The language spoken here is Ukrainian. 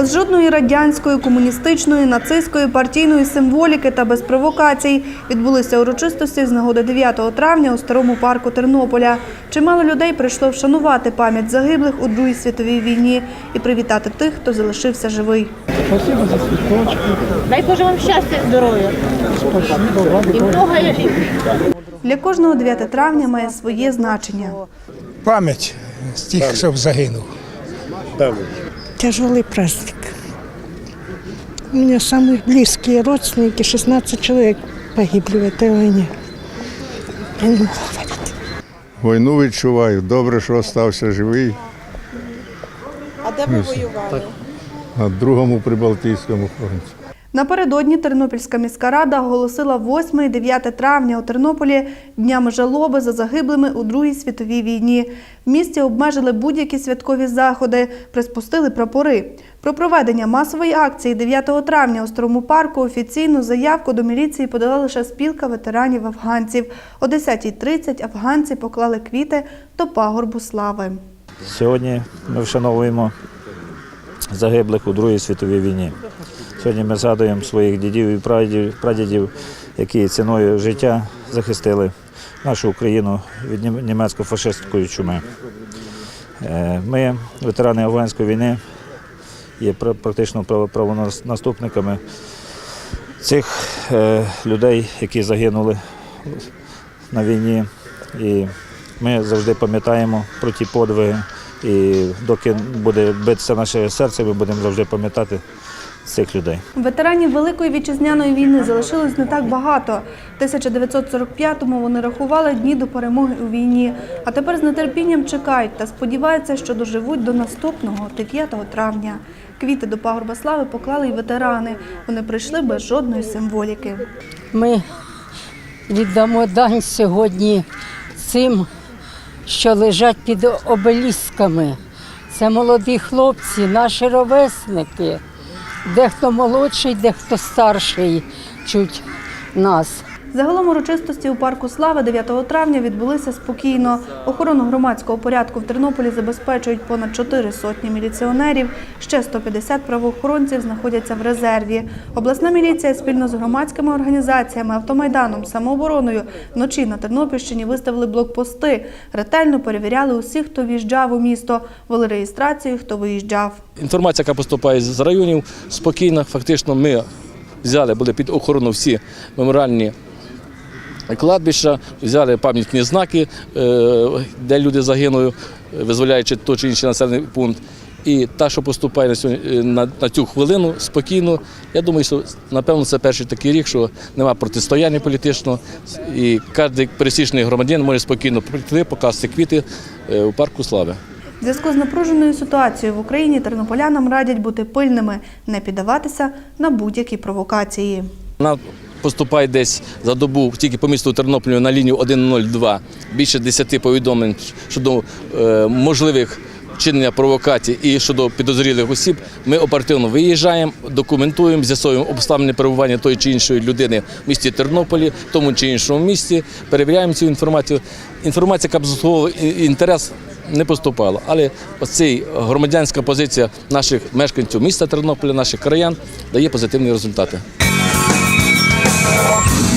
Без жодної радянської, комуністичної, нацистської, партійної символіки та без провокацій відбулися урочистості з нагоди 9 травня у старому парку Тернополя. Чимало людей прийшло вшанувати пам'ять загиблих у Другій світовій війні і привітати тих, хто залишився живий. Спасибо за цветочки. Дай Боже вам щастя і здоров'я. І много і- Для кожного 9 травня має своє значення. Пам'ять з тих, що загинув Тяжелый праздник. У меня самые близкие родственники, 16 человек погибли в этой войне. Я не могу говорить. Війну відчуваю. Добре, що залишився живий. А де ви воювали? На другому прибалтійському фронті. Напередодні Тернопільська міська рада оголосила 8 і 9 травня у Тернополі днями жалоби за загиблими у Другій світовій війні. В місті обмежили будь-які святкові заходи, приспустили прапори. Про проведення масової акції 9 травня у Старому парку офіційну заявку до міліції подала лише спілка ветеранів афганців. О 10.30 афганці поклали квіти до пагорбу слави. Сьогодні ми вшановуємо загиблих у Другій світовій війні. Сьогодні ми згадуємо своїх дідів і прадідів, які ціною життя захистили нашу Україну від німецько-фашистської чуми. Е, Ми, ветерани афганської війни, є пра- практично право- правонаступниками цих е, людей, які загинули на війні. І ми завжди пам'ятаємо про ті подвиги. І доки буде битися наше серце, ми будемо завжди пам'ятати цих людей. Ветеранів Великої вітчизняної війни залишилось не так багато. В 1945-му вони рахували дні до перемоги у війні, а тепер з нетерпінням чекають та сподіваються, що доживуть до наступного 9 травня. Квіти до пагорба слави поклали й ветерани. Вони прийшли без жодної символіки. Ми віддамо дань сьогодні цим, що лежать під обелісками. Це молоді хлопці, наші ровесники. Дехто молодший, дехто старший чуть нас. Загалом урочистості у парку Слави 9 травня відбулися спокійно. Охорону громадського порядку в Тернополі забезпечують понад 4 сотні міліціонерів. Ще 150 правоохоронців знаходяться в резерві. Обласна міліція спільно з громадськими організаціями, автомайданом, самообороною вночі на Тернопільщині виставили блокпости. Ретельно перевіряли усіх, хто в'їжджав у місто, вели реєстрацію, хто виїжджав. Інформація, яка поступає з районів, спокійна. Фактично, ми взяли, були під охорону всі меморіальні кладбища, взяли пам'ятні знаки, е, де люди загинули, визволяючи той чи інший населений пункт. І та, що поступає на, сьогодні, е, на, на цю хвилину, спокійно. Я думаю, що напевно це перший такий рік, що немає протистояння політичного, і кожен пересічний громадянин може спокійно прийти, покласти квіти е, у парку слави. В зв'язку з напруженою ситуацією в Україні тернополянам радять бути пильними, не піддаватися на будь-які провокації. Вона поступає десь за добу тільки по місту Тернополю на лінію 102 більше 10 повідомлень щодо е, можливих вчинення провокацій і щодо підозрілих осіб. Ми оперативно виїжджаємо, документуємо, з'ясовуємо обставини перебування тої чи іншої людини в місті Тернополі, в тому чи іншому місті, перевіряємо цю інформацію. Інформація, яка б заслуговувала інтерес, не поступала. Але оцей громадянська позиція наших мешканців міста Тернополя, наших краян, дає позитивні результати. Yeah.